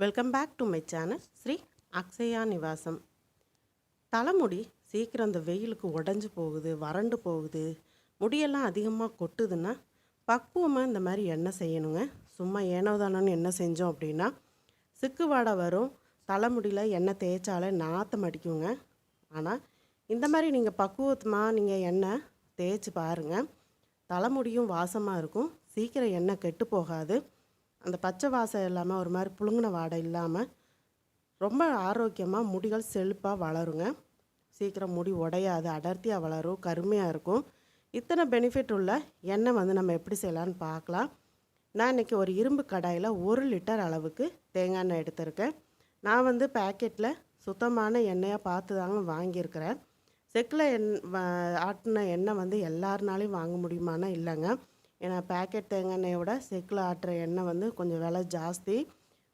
Welcome back to my channel Sri Akshaya Nivasam தலைமுடி சீக்கிரம் அந்த வெயிலுக்கு உடஞ்சி போகுது வறண்டு போகுது. முடியெல்லாம் அதிகமாக கொட்டுதுன்னா பக்குவமாக இந்த மாதிரி எண்ணெய் செய்யணுங்க. சும்மா ஏனோ தானோன்னு எண்ணெய் செஞ்சோம் அப்படின்னா சிக்கு வாடை வரும். தலைமுடியில் எண்ணெய் தேய்ச்சாலே நாற்றம் அடிக்குங்க ஆனால் இந்த மாதிரி நீங்கள் பக்குவத்தமாக நீங்கள் எண்ணெய் தேய்ச்சி பாருங்கள் தலைமுடியும் வாசமாக இருக்கும். சீக்கிரம் எண்ணெய் கெட்டு போகாது. அந்த பச்சை வாசம் இல்லாமல் ஒரு மாதிரி புழுங்கின வாடை இல்லாமல் ரொம்ப ஆரோக்கியமாக முடிகள் செழிப்பாக வளருங்க. சீக்கிரம் முடி உடையாது அடர்த்தியாக வளரும் கருமையாக இருக்கும். இத்தனை பெனிஃபிட் உள்ள எண்ணெய் வந்து நம்ம எப்படி செய்யலான்னு பார்க்கலாம். நான் இன்றைக்கி ஒரு இரும்பு கடாயில் ஒரு லிட்டர் அளவுக்கு தேங்காய் எண்ணெய் எடுத்திருக்கேன். நான் வந்து பேக்கெட்டில் சுத்தமான எண்ணெயாக பார்த்து தாங்க வாங்கியிருக்கிறேன். செக்கில் எண் ஆட்டின எண்ணெய் வந்து எல்லாருனாலையும் வாங்க முடியுமானா இல்லைங்க. ஏன்னா பேக்கெட் தேங்காய் எண்ணெயை விட செக்கில் ஆட்டுற எண்ணெய் வந்து கொஞ்சம் விலை ஜாஸ்தி.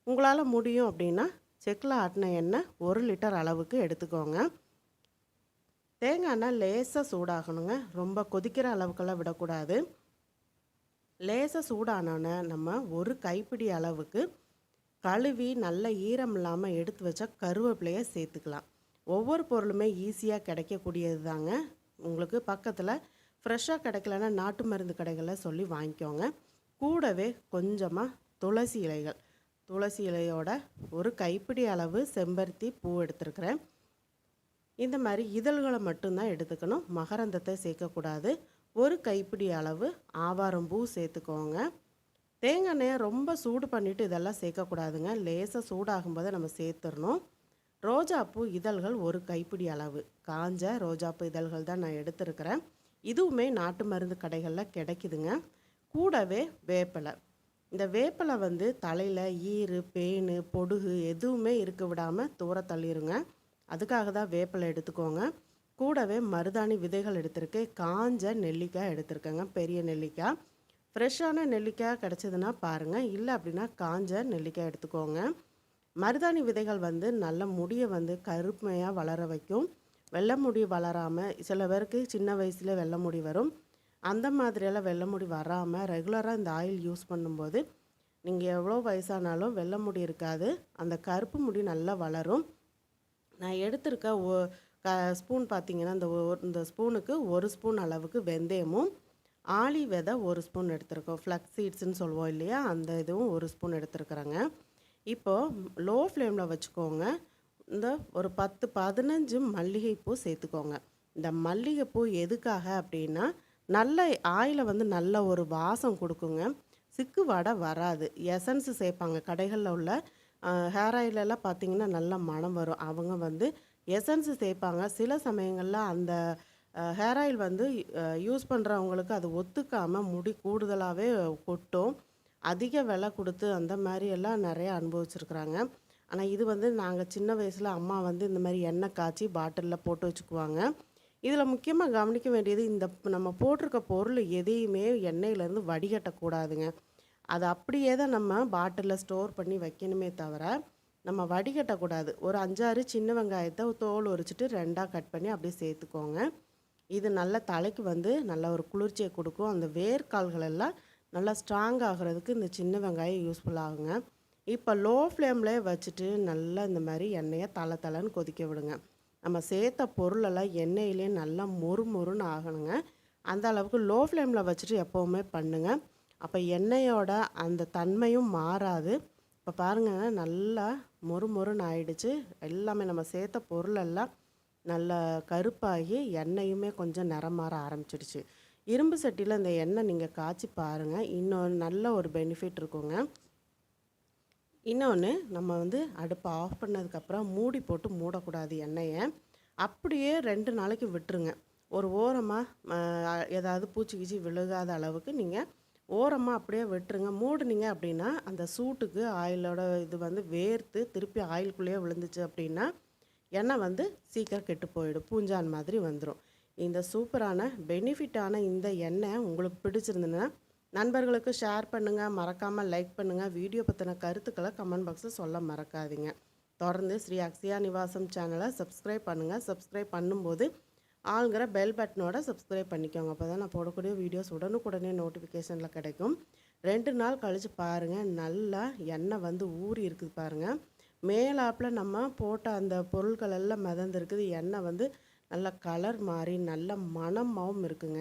உங்களால் முடியும் அப்படின்னா செக்கில் ஆட்டின எண்ணெய் ஒரு லிட்டர் அளவுக்கு எடுத்துக்கோங்க. தேங்காய் எண்ணெய் லேசாக சூடாகணுங்க. ரொம்ப கொதிக்கிற அளவுக்கெல்லாம் விடக்கூடாது. லேசாக சூடானோன்னே நம்ம ஒரு கைப்பிடி அளவுக்கு கழுவி நல்ல ஈரம் இல்லாமல் எடுத்து வச்சா கருவேப்பிலையை சேர்த்துக்கலாம். ஒவ்வொரு பொருளுமே ஈஸியாக கிடைக்கக்கூடியது தாங்க உங்களுக்கு பக்கத்தில் ஃப்ரெஷ்ஷாக கிடைக்கலன்னா நாட்டு மருந்து கடைகளில் சொல்லி வாங்கிக்கோங்க. கூடவே கொஞ்சமாக துளசி இலைகள். துளசி இலையோட ஒரு கைப்பிடி அளவு செம்பருத்தி பூ எடுத்துருக்கிறேன். இந்த மாதிரி இதழ்களை மட்டும்தான் எடுத்துக்கணும். மகரந்தத்தை சேர்க்கக்கூடாது. ஒரு கைப்பிடி அளவு ஆவாரம் பூ சேர்த்துக்கோங்க. தேங்காய் எண்ணெயை ரொம்ப சூடு பண்ணிவிட்டு இதெல்லாம் சேர்க்கக்கூடாதுங்க. லேசாக சூடாகும்போது நம்ம சேர்த்துடணும். ரோஜாப்பூ இதழ்கள் ஒரு கைப்பிடி அளவு. காஞ்ச ரோஜாப்பூ இதழ்கள் தான் நான் எடுத்திருக்கிறேன். இதுவுமே நாட்டு மருந்து கடைகளில் கிடைக்குதுங்க. கூடவே வேப்பிலை. இந்த வேப்பிலை வந்து தலையில் ஈறு பேனு பொடுகு எதுவுமே இருக்க விடாமல் தூர தள்ளிடுங்க அதுக்காக தான் வேப்பிலை எடுத்துக்கோங்க. கூடவே மருதாணி விதைகள் எடுத்திருக்கேன். காஞ்ச நெல்லிக்காய் எடுத்திருக்கேங்க. பெரிய நெல்லிக்காய். ஃப்ரெஷ்ஷான நெல்லிக்காய் கிடச்சதுன்னா பாருங்கள் இல்லை அப்படின்னா காஞ்ச நெல்லிக்காய் எடுத்துக்கோங்க. மருதாணி விதைகள் வந்து நல்ல முடியை வந்து கருமையாக வளர வைக்கும். வெள்ளை முடி வளராமல் சில பேருக்கு சின்ன வயசுல வெள்ளை முடி வரும். அந்த மாதிரியெல்லாம் வெள்ளை முடி வராமல் ரெகுலராக இந்த ஆயில் யூஸ் பண்ணும்போது நீங்கள் எவ்வளோ வயசானாலும் வெள்ளை முடி இருக்காது. அந்த கருப்பு முடி நல்லா வளரும். நான் எடுத்திருக்க ஓ க ஸ்பூன் பார்த்தீங்கன்னா இந்த இந்த ஸ்பூனுக்கு ஒரு ஸ்பூன் அளவுக்கு வெந்தயமும் ஆளி விதை ஒரு ஸ்பூன் எடுத்திருக்கோம். ஃப்ளக்ஸ் சீட்ஸ்ன்னு சொல்லுவோம் இல்லையா? அந்த இதுவும் ஒரு ஸ்பூன் எடுத்துருக்குறேங்க. இப்போது லோ ஃப்ளேமில் வச்சுக்கோங்க. இந்த ஒரு பத்து பதினஞ்சு மல்லிகைப்பூ சேர்த்துக்கோங்க. இந்த மல்லிகைப்பூ எதுக்காக அப்படின்னா நல்ல ஆயில வந்து நல்ல ஒரு வாசம் கொடுக்குங்க. சிக்கு வடை வராது. எசன்ஸ் சேர்ப்பாங்க. கடைகளில் உள்ள ஹேர் ஆயிலெல்லாம் பார்த்தீங்கன்னா நல்ல மனம் வரும். அவங்க வந்து எசன்ஸ் சேர்ப்பாங்க. சில சமயங்களில் அந்த ஹேர் ஆயில் வந்து யூஸ் பண்ணுறவங்களுக்கு அது ஒத்துக்காமல் முடி கூடுதலாகவே கொட்டும். அதிக விலை கொடுத்து அந்த மாதிரி எல்லாம் நிறைய அனுபவிச்சிருக்கிறாங்க. ஆனால் இது வந்து நாங்கள் சின்ன வயசில் அம்மா வந்து இந்த மாதிரி எண்ணெய் காய்ச்சி பாட்டிலில் போட்டு வச்சுக்குவாங்க. இதில் முக்கியமாக கவனிக்க வேண்டியது இந்த நம்ம போட்டிருக்க பொருள் எதையுமே எண்ணெயிலேருந்து வடிகட்டக்கூடாதுங்க. அது அப்படியே தான் நம்ம பாட்டிலில் ஸ்டோர் பண்ணி வைக்கணுமே தவிர நம்ம வடிகட்டக்கூடாது. ஒரு அஞ்சாறு சின்ன வெங்காயத்தை தோல் உரிச்சிட்டு ரெண்டாக கட் பண்ணி அப்படியே சேர்த்துக்கோங்க. இது நல்ல தலைக்கு வந்து நல்ல ஒரு குளிர்ச்சியை கொடுக்கும். அந்த வேர்க்கால்கள் எல்லாம் நல்லா ஸ்ட்ராங் ஆகிறதுக்கு இந்த சின்ன வெங்காயம் யூஸ்ஃபுல் ஆகுங்க. இப்போ லோ ஃப்ளேமில் வச்சுட்டு நல்லா இந்த மாதிரி எண்ணெயை தலை தலைன்னு கொதிக்க விடுங்க. நம்ம சேர்த்த பொருளெல்லாம் எண்ணெயிலே நல்லா மொறு மொறுன்னு ஆகணுங்க. அந்த அளவுக்கு லோ ஃப்ளேமில் வச்சுட்டு எப்போவுமே பண்ணுங்க. அப்போ எண்ணெயோட அந்த தன்மையும் மாறாது. இப்போ பாருங்க நல்லா மொறு மொறுன்னு ஆயிடுச்சு. எல்லாமே நம்ம சேர்த்த பொருளெல்லாம் நல்லா கருப்பாகி எண்ணெயுமே கொஞ்சம் நிறம் மாற ஆரம்பிச்சிடுச்சு. இரும்பு சட்டியில் இந்த எண்ணெய் நீங்கள் காய்ச்சி பாருங்கள் இன்னொரு நல்ல ஒரு பெனிஃபிட் இருக்குங்க. இன்னொன்று நம்ம வந்து அடுப்பை ஆஃப் பண்ணதுக்கப்புறம் மூடி போட்டு மூடக்கூடாது எண்ணெயை. அப்படியே ரெண்டு நாளைக்கு விட்டுருங்க. ஒரு ஓரமாக ஏதாவது பூச்சி கீச்சி விழுகாத அளவுக்கு நீங்கள் ஓரமாக அப்படியே விட்டுருங்க. மூடுனீங்க அப்படின்னா அந்த சூட்டுக்கு ஆயிலோட இது வந்து வேர்த்து திருப்பி ஆயிலுக்குள்ளேயே விழுந்துச்சு அப்படின்னா எண்ணெய் வந்து சீக்கிரம் கெட்டு போயிடும். பூஞ்சான் மாதிரி வந்துடும் இந்த சூப்பரான பெனிஃபிட்டான இந்த எண்ணெய் உங்களுக்கு பிடிச்சிருந்ததுன்னா நண்பர்களுக்கு ஷேர் பண்ணுங்கள் மறக்காமல் லைக் பண்ணுங்கள் வீடியோ பற்றின கருத்துக்களை கமெண்ட் பாக்ஸில் சொல்ல மறக்காதீங்க. தொடர்ந்து ஸ்ரீ அக்ஷயா நிவாசம் சேனலை சப்ஸ்கிரைப் பண்ணுங்கள் சப்ஸ்கிரைப் பண்ணும்போது ஆளுங்கிற பெல் பட்டனோட சப்ஸ்கிரைப் பண்ணிக்கோங்க. அப்போ தான் நான் போடக்கூடிய வீடியோஸ் உடனுக்குடனே நோட்டிஃபிகேஷனில் கிடைக்கும். ரெண்டு நாள் கழித்து பாருங்கள் நல்லா எண்ணெய் வந்து ஊறி இருக்குது பாருங்கள் மேலாப்பில் நம்ம போட்ட அந்த பொருட்கள் எல்லாம் மிதந்துருக்குது. எண்ணெய் வந்து நல்ல கலர் மாறி நல்ல மணமாகவும் இருக்குங்க.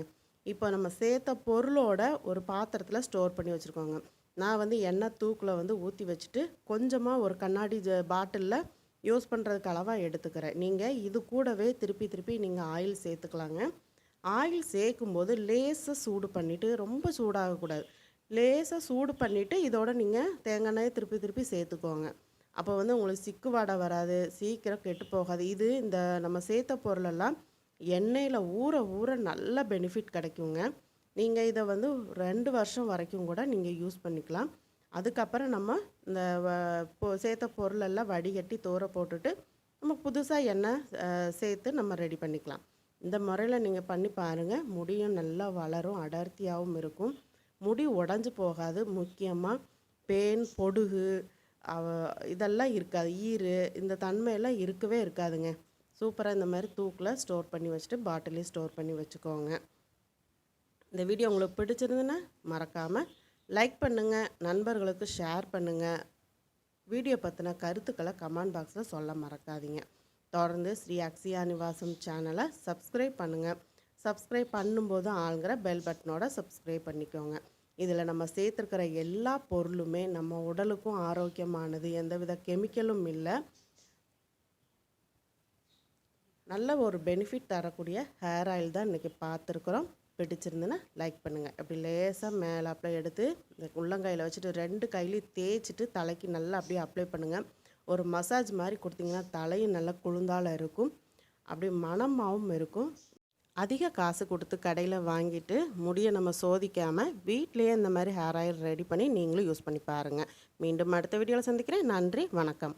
இப்போ நம்ம சேர்த்த பொருளோட ஒரு பாத்திரத்தில் ஸ்டோர் பண்ணி வச்சுருக்கோங்க. நான் வந்து எண்ணெய் தூக்கில் வந்து ஊற்றி வச்சுட்டு கொஞ்சமாக ஒரு கண்ணாடி ஜ பாட்டிலில் யூஸ் பண்ணுறதுக்கு அளவாக எடுத்துக்கிறேன். நீங்கள் இது கூடவே திருப்பி திருப்பி நீங்கள் ஆயில் சேர்த்துக்கலாங்க. ஆயில் சேர்க்கும்போது லேசாக சூடு பண்ணிவிட்டு ரொம்ப சூடாகக்கூடாது லேசாக சூடு பண்ணிவிட்டு இதோட நீங்கள் தேங்காய் எண்ணெயை திருப்பி திருப்பி சேர்த்துக்கோங்க. அப்போ வந்து உங்களுக்கு சிக்கு வாடை வராது சீக்கிரம் கெட்டு போகாது. இது இந்த நம்ம சேர்த்த பொருளெல்லாம் எண்ணெயில் ஊற ஊற நல்ல பெனிஃபிட் கிடைக்குங்க. நீங்கள் இதை வந்து ரெண்டு வருஷம் வரைக்கும் கூட நீங்கள் யூஸ் பண்ணிக்கலாம். அதுக்கப்புறம் நம்ம இந்த வ- சேர்த்த பொருளெல்லாம் வடிகட்டி தூர போட்டுட்டு நம்ம புதுசாக எண்ணெய் சேர்த்து நம்ம ரெடி பண்ணிக்கலாம். இந்த முறையில் நீங்கள் பண்ணி பாருங்கள் முடியும் நல்லா வளரும் அடர்த்தியாகவும் இருக்கும். முடி உடஞ்சி போகாது. முக்கியமாக பேன் பொடுகு இதெல்லாம் இருக்காது. ஈறு இந்த தன்மையெல்லாம் இருக்கவே இருக்காதுங்க. சூப்பராக இந்த மாதிரி தூக்கில் ஸ்டோர் பண்ணி வச்சுட்டு பாட்டிலையும் ஸ்டோர் பண்ணி வச்சுக்கோங்க. இந்த வீடியோ உங்களுக்கு பிடிச்சிருந்துன்னா மறக்காமல் லைக் பண்ணுங்கள் நண்பர்களுக்கு ஷேர் பண்ணுங்கள் வீடியோ பற்றின கருத்துக்களை கமெண்ட் பாக்ஸில் சொல்ல மறக்காதீங்க. தொடர்ந்து ஸ்ரீ அக்ஷயா நிவாசம் சேனலை சப்ஸ்கிரைப் பண்ணுங்கள் சப்ஸ்கிரைப் பண்ணும்போது ஆளுங்கிற பெல் பட்டனோட சப்ஸ்கிரைப் பண்ணிக்கோங்க. இதில் நம்ம சேர்த்துருக்கிற எல்லா பொருளுமே நம்ம உடலுக்கும் ஆரோக்கியமானது எந்தவித கெமிக்கலும் இல்லை. நல்ல ஒரு பெனிஃபிட் தரக்கூடிய ஹேர் ஆயில் தான் இன்றைக்கி பார்த்துருக்குறோம். பிடிச்சிருந்துன்னா லைக் பண்ணுங்கள் அப்படி லேசாக மேலே அப்ளை எடுத்து இந்த உள்ளங்கையில் வச்சுட்டு ரெண்டு கையிலையும் தேய்ச்சிட்டு தலைக்கு நல்லா அப்படியே அப்ளை பண்ணுங்கள் ஒரு மசாஜ் மாதிரி கொடுத்தீங்கன்னா தலையும் நல்லா குளுந்தால் இருக்கும். அப்படி மனமாகவும் இருக்கும். அதிக காசு கொடுத்து கடையில் வாங்கிட்டு முடியை நம்ம சோதிக்காமல் வீட்டிலேயே இந்த மாதிரி ஹேர் ஆயில் ரெடி பண்ணி நீங்களும் யூஸ் பண்ணி பாருங்கள் மீண்டும் அடுத்த வீடியோவில் சந்திக்கிறேன். நன்றி வணக்கம்.